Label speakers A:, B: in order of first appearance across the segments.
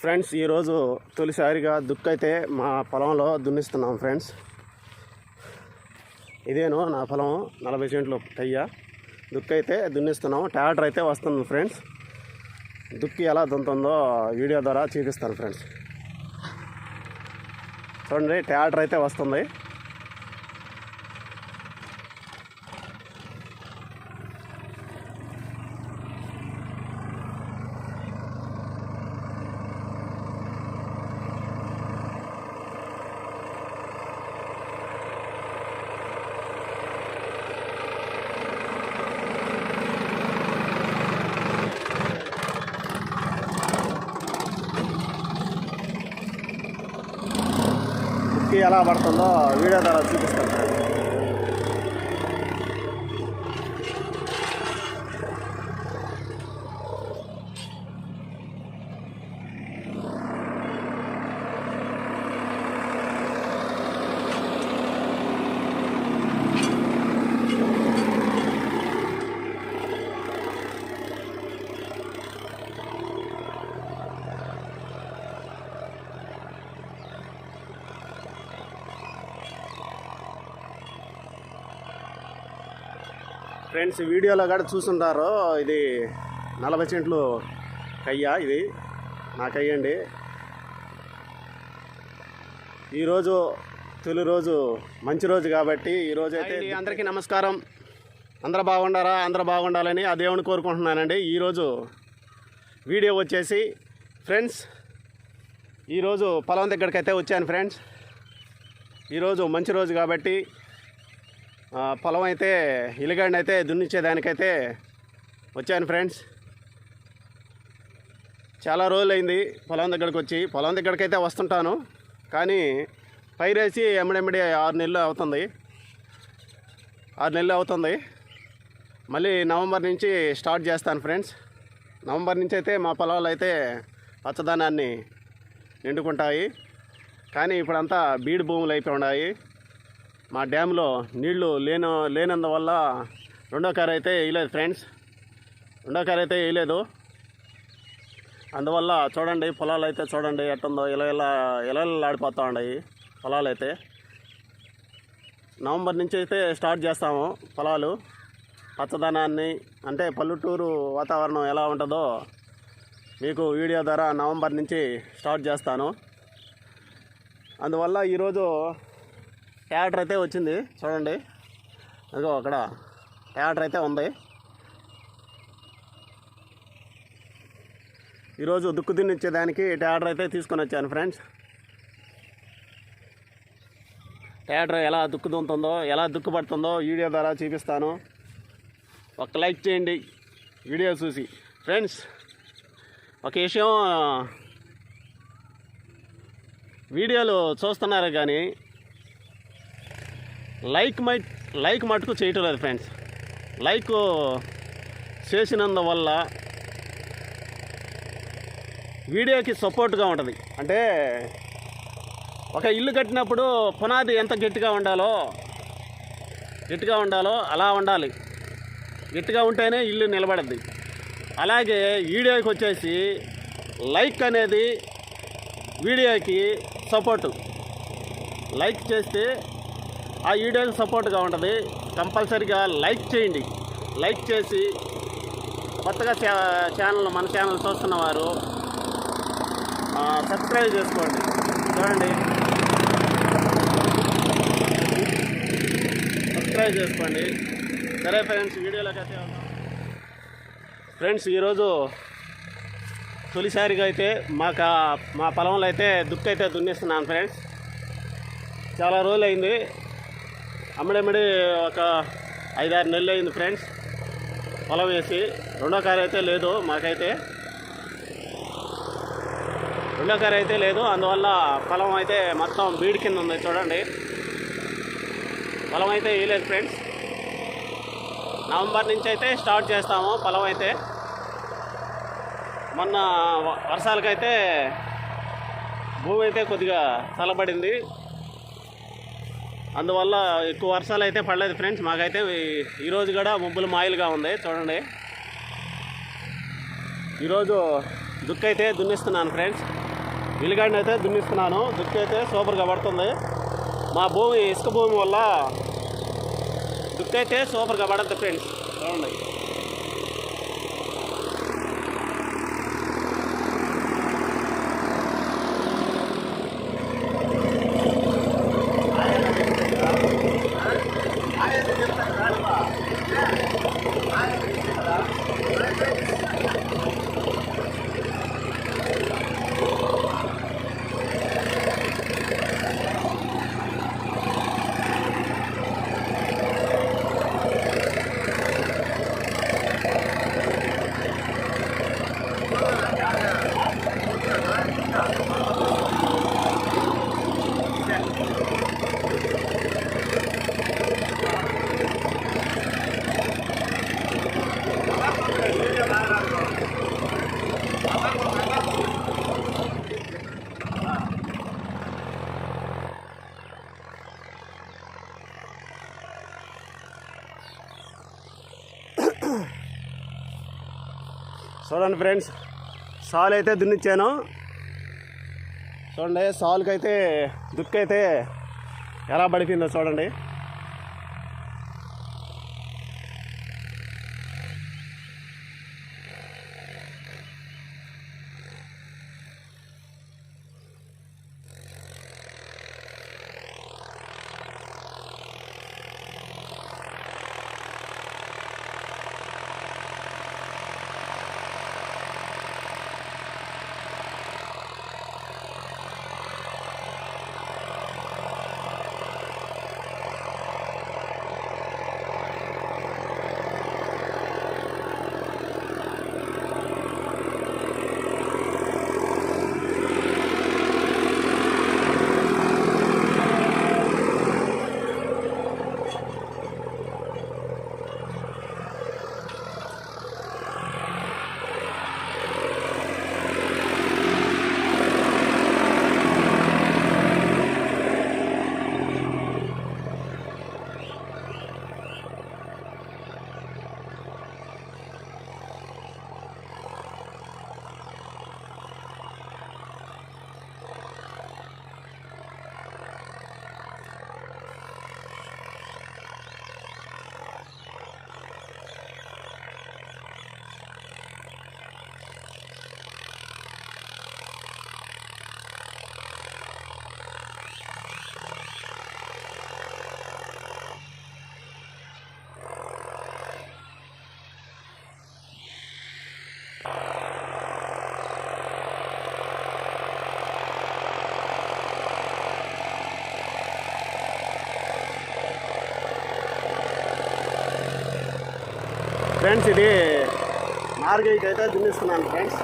A: Friends ఈరోజు తొలిసారిగా దుక్కైతే మా పొలంలో దున్నిస్తున్నాం ఫ్రెండ్స్. ఇదేను నా పొలం నలభై సెంట్లు కయ్య దుక్కైతే దున్నిస్తున్నాం ట్రాక్టర్ అయితే వస్తుంది ఫ్రెండ్స్. దుక్కి ఎలా దున్నుతుందో వీడియో ద్వారా చూపిస్తాను ఫ్రెండ్స్. చూడండి ట్రాక్టర్ అయితే వస్తుంది. ఎలా పడుతుందో వీడియో ద్వారా చూపిస్తాను. ఫ్రెండ్స్ వీడియోలో కూడా చూసుంటారు ఇది నలభై సెంట్లు కయ్య ఇది. నా కయ్య అండి ఈరోజు తొలి రోజు మంచి రోజు కాబట్టి ఈరోజు అయితే అందరికీ నమస్కారం. అందరూ బాగుండారా? అందరూ బాగుండాలని ఆ దేవుని కోరుకుంటున్నానండి. ఈరోజు వీడియో వచ్చేసి ఫ్రెండ్స్ ఈరోజు పొలం దగ్గరికి అయితే వచ్చాను ఫ్రెండ్స్. ఈరోజు మంచి రోజు కాబట్టి పొలం అయితే ఇలిగండి అయితే దున్నిచ్చేదానికైతే వచ్చాను ఫ్రెండ్స్. చాలా రోజులు అయింది పొలం దగ్గరికి వచ్చి. పొలం దగ్గరికి అయితే వస్తుంటాను. కానీ పైరేసి ఎమ్మడెమ్మడి ఆరు నెలలు అవుతుంది. ఆరు నెలలు అవుతుంది. మళ్ళీ నవంబర్ నుంచి స్టార్ట్ చేస్తాను ఫ్రెండ్స్. నవంబర్ నుంచి అయితే మా పొలాలు అయితే పచ్చదనాన్ని నిండుకుంటాయి. కానీ ఇప్పుడంతా బీడు భూములు అయిపోయి ఉన్నాయి. మా డ్యామ్లో నీళ్ళు లేను లేనందువల్ల రెండో కారు అయితే వేయలేదు ఫ్రెండ్స్. రెండో కారు అయితే వేయలేదు అందువల్ల చూడండి పొలాలు అయితే చూడండి ఎట్టుందో ఇలా ఇలా ఇలా ఆడిపోతూ ఉన్నాయి పొలాలు అయితే. నవంబర్ నుంచి అయితే స్టార్ట్ చేస్తాము పొలాలు. పచ్చదనాన్ని అంటే పల్లెటూరు వాతావరణం ఎలా ఉంటుందో మీకు వీడియో ద్వారా నవంబర్ నుంచి స్టార్ట్ చేస్తాను. అందువల్ల ఈరోజు ట్యాక్టర్ అయితే వచ్చింది. చూడండి. అదిగో అక్కడ ట్యాక్టర్ అయితే ఉంది. ఈరోజు దుక్కు తినిచ్చేదానికి ట్యాక్టర్ అయితే తీసుకొని వచ్చాను ఫ్రెండ్స్. ట్యాక్టర్ ఎలా దుక్కు దున్నుతుందో ఎలా దుక్కు పడుతుందో వీడియో ద్వారా చూపిస్తాను. ఒక లైక్ చేయండి వీడియో చూసి. ఫ్రెండ్స్ ఒక విషయం వీడియోలు చూస్తున్నారు కానీ లైక్ మై లైక్ మటుకు చేయటం లేదు ఫ్రెండ్స్. లైక్ చేసినందువల్ల వీడియోకి సపోర్ట్గా ఉంటుంది. అంటే ఒక ఇల్లు కట్టినప్పుడు పునాది ఎంత గట్టిగా ఉండాలో గట్టిగా ఉండాలో అలా ఉండాలి. గట్టిగా ఉంటేనే ఇల్లు నిలబడద్ది. అలాగే వీడియోకి వచ్చేసి లైక్ అనేది వీడియోకి సపోర్టు. లైక్ చేస్తే ఆ వీడియోకి సపోర్ట్గా ఉంటుంది. కంపల్సరీగా లైక్ చేయండి. లైక్ చేసి కొత్తగా ఛానల్ మన ఛానల్ చూస్తున్నవారు వారు సబ్స్క్రైబ్ చేసుకోండి. చూడండి. సబ్స్క్రైబ్ చేసుకోండి. సరే ఫ్రెండ్స్ వీడియోలోకి అయితే ఫ్రెండ్స్ ఈరోజు తొలిసారిగా అయితే మాకు మా పొలంలో అయితే దుక్కు అయితే దున్నేస్తున్నాను ఫ్రెండ్స్. చాలా రోజులు అయింది అమ్మడమ్మడి ఒక ఐదారు నెలలు అయింది ఫ్రెండ్స్. పొలం వేసి రెండో కారు అయితే లేదు మాకైతే. రెండో కారు అయితే లేదు అందువల్ల పొలం అయితే మొత్తం బీడ్ కింద ఉంది చూడండి. పొలం అయితే వేయలేదు ఫ్రెండ్స్. నవంబర్ నుంచి అయితే స్టార్ట్ చేస్తాము పొలం అయితే. మొన్న వర్షాలకైతే భూమి అయితే కొద్దిగా చల్లబడింది. అందువల్ల ఎక్కువ వర్షాలు అయితే పడలేదు ఫ్రెండ్స్. మాకైతే ఈరోజు కూడా ముబ్బులు మాయిలుగా ఉంది చూడండి. ఈరోజు దుక్కైతే దున్నిస్తున్నాను ఫ్రెండ్స్. విలుగాడిని అయితే దున్నిస్తున్నాను. దుక్కు అయితే సూపర్గా పడుతుంది. మా భూమి ఇసుక భూమి వల్ల దుక్కు అయితే సూపర్గా పడద్దు ఫ్రెండ్స్. చూడండి. చూడండి ఫ్రెండ్స్ సాల్ అయితే దున్నిచ్చాను. చూడండి సాల్కి అయితే దుక్కి అయితే ఎలా పడిపోయిందో చూడండి. ఫ్రెండ్స్ ఇది మార్గైకి అయితే దున్నిస్తున్నాను ఫ్రెండ్స్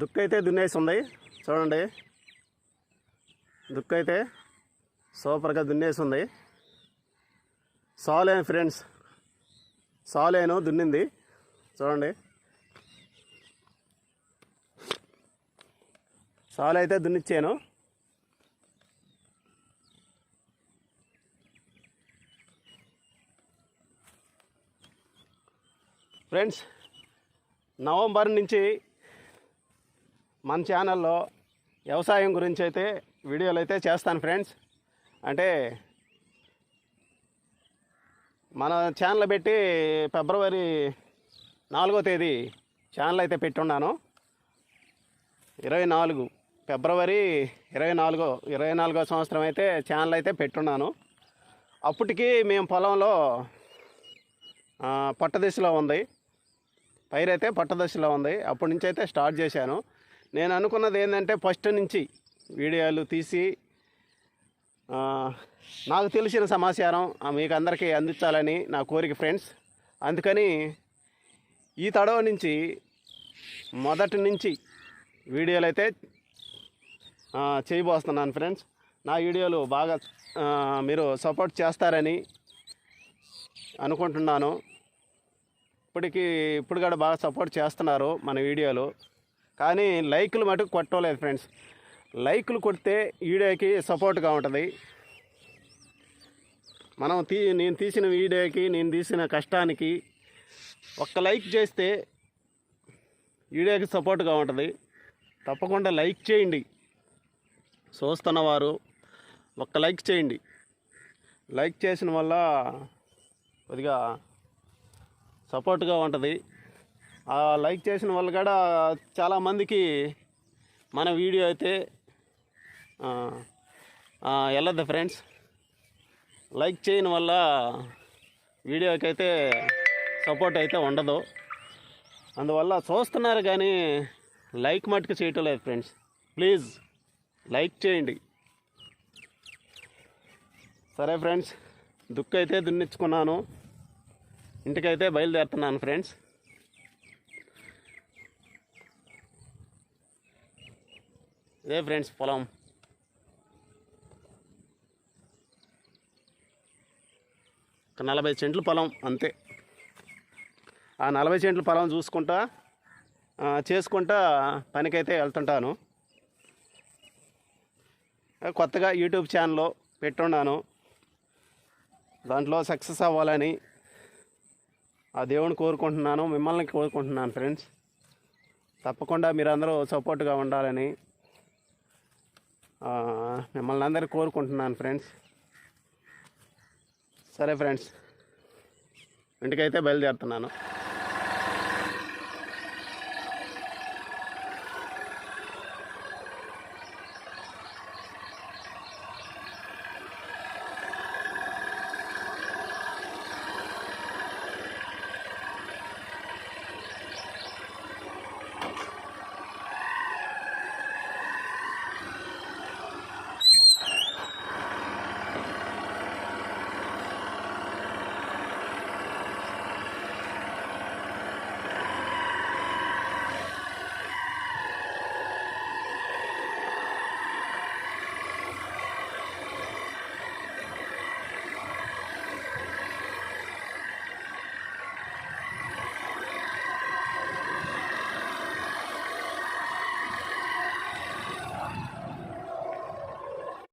A: దుక్కు అయితే దున్నేసి చూడండి. దుక్కు అయితే సూపర్గా దున్నేసి ఉంది. సాలేను ఫ్రెండ్స్. సాలేను దున్నింది. చూడండి. సాలు అయితే దున్నిచ్చాను. ఫ్రెండ్స్ నవంబర్ నుంచి మన ఛానల్లో వ్యవసాయం గురించి అయితే వీడియోలు అయితే చేస్తాను ఫ్రెండ్స్. అంటే మన ఛానల్ పెట్టి ఫిబ్రవరి నాలుగో తేదీ ఛానల్ అయితే పెట్టున్నాను. ఇరవై నాలుగు ఫిబ్రవరి ఇరవై నాలుగో ఇరవై నాలుగో సంవత్సరం అయితే ఛానల్ అయితే పెట్టున్నాను. అప్పటికి మేము పొలంలో ఆ, పట్టదశలో ఉంది. పైరు అయితే పట్టదశలో ఉంది. అప్పటి నుంచి అయితే స్టార్ట్ చేశాను. నేను అనుకున్నది ఏంటంటే ఫస్ట్ నుంచి వీడియోలు తీసి నాకు తెలిసిన సమాచారం మీకు అందరికీ అందించాలని నా కోరిక ఫ్రెండ్స్. అందుకని ఈ తడవ నుంచి మొదటి నుంచి వీడియోలు అయితే చేయబోస్తున్నాను ఫ్రెండ్స్. నా వీడియోలు బాగా మీరు సపోర్ట్ చేస్తారని అనుకుంటున్నాను. ఇప్పటికి ఇప్పుడు కూడా బాగా సపోర్ట్ చేస్తున్నారు మన వీడియోలు. కానీ లైకులు మటుకు కొట్టలేదు ఫ్రెండ్స్. లైకులు కొడితే వీడియోకి సపోర్ట్గా ఉంటుంది. మనం తీ నేను తీసిన వీడియోకి నేను తీసిన కష్టానికి ఒక్క లైక్ చేస్తే వీడియోకి సపోర్ట్గా ఉంటుంది. తప్పకుండా లైక్ చేయండి. చూస్తున్నవారు ఒక్క లైక్ చేయండి. లైక్ చేసిన వల్ల కొద్దిగా సపోర్ట్గా ఉంటుంది. ఆ లైక్ చేసిన వల్ల కూడా చాలామందికి మన వీడియో అయితే వెళ్ళద్దు ఫ్రెండ్స్. లైక్ చేయని వల్ల వీడియోకి అయితే సపోర్ట్ అయితే ఉండదు. అందువల్ల చూస్తున్నారు కానీ లైక్ మటుకు చేయటం లేదు ఫ్రెండ్స్. ప్లీజ్ లైక్ చేయండి. సరే ఫ్రెండ్స్ దుక్కు అయితే దున్నిచ్చుకున్నాను. ఇంటికైతే బయలుదేరుతున్నాను ఫ్రెండ్స్. ఇదే ఫ్రెండ్స్ పొలం. ఒక నలభై సెంట్లు పొలం అంతే. ఆ నలభై సెంట్లు పొలం చూసుకుంటా చేసుకుంటా పనికైతే వెళ్తుంటాను. కొత్తగా యూట్యూబ్ ఛానల్లో పెట్టున్నాను. దాంట్లో సక్సెస్ అవ్వాలని ఆ దేవుని కోరుకుంటున్నాను మిమ్మల్ని కోరుకుంటున్నాను ఫ్రెండ్స్. తప్పకుండా మీరందరూ సపోర్ట్గా ఉండాలని మిమ్మల్ని అందరూ కోరుకుంటున్నాను ఫ్రెండ్స్ సరే ఫ్రెండ్స్ ఇంటికైతే బయలుదేరుతున్నాను.